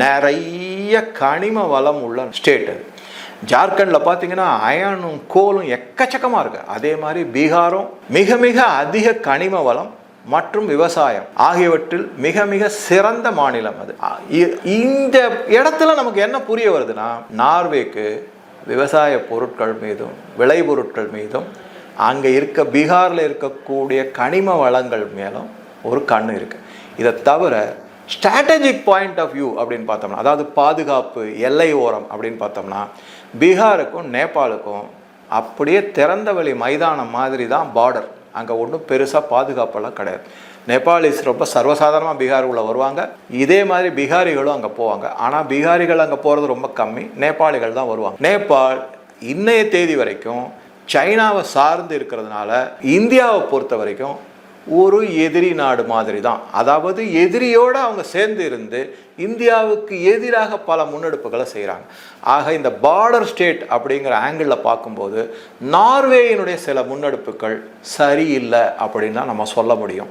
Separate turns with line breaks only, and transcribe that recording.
நிறைய கனிம வளம் உள்ள ஸ்டேட் அது ஜார்க்கண்டில் பார்த்தீங்கன்னா அயனும் கோலும் எக்கச்சக்கமாக இருக்குது அதே மாதிரி பீகாரும் மிக மிக அதிக கனிம வளம் மற்றும் விவசாயம் ஆகியவற்றில் மிக மிக சிறந்த மாநிலம் அது. இ- இந்த இடத்துல நமக்கு என்ன புரிய வருதுன்னா நார்வேக்கு விவசாய பொருட்கள் மீதும் விளைபொருட்கள் மீதும் அங்கே இருக்க பீகாரில் இருக்கக்கூடிய கனிம வளங்கள் மேலும் ஒரு கண் இருக்குது இதை தவிர ஸ்ட்ராட்டஜிக் பாயிண்ட் ஆஃப் வியூ அப்படின்னு பார்த்தோம்னா அதாவது பாதுகாப்பு எல்லை ஓரம் அப்படின்னு பார்த்தோம்னா பீகாருக்கும் நேபாளுக்கும் அப்படியே திறந்த வழி மைதானம் மாதிரி தான் பார்டர் அங்கே ஒன்றும் பெருசாக பாதுகாப்பெல்லாம் கிடையாது. நேபாளிஸ் ரொம்ப சர்வசாதாரணமாக பீகாருக்குள்ளே வருவாங்க. இதே மாதிரி பீகாரிகளும் அங்கே போவாங்க. ஆனால் பீகாரிகள் அங்கே போகிறது ரொம்ப கம்மி. நேபாளிகள் தான் வருவாங்க. நேபாள் இன்னைய தேதி வரைக்கும் சைனாவை சார்ந்து இருக்கிறதுனால இந்தியாவை பொறுத்த வரைக்கும் ஒரு எதிரி நாடு மாதிரி தான் அதாவது எதிரியோடு அவங்க சேர்ந்து இருந்து இந்தியாவுக்கு எதிராக பல முன்னெடுப்புகளை செய்கிறாங்க ஆக இந்த பார்டர் ஸ்டேட் அப்படிங்கிற ஆங்கிளில் பார்க்கும்போது நார்வேயினுடைய சில முன்னெடுப்புகள் சரியில்லை அப்படின்னு தான் நம்ம சொல்ல முடியும்.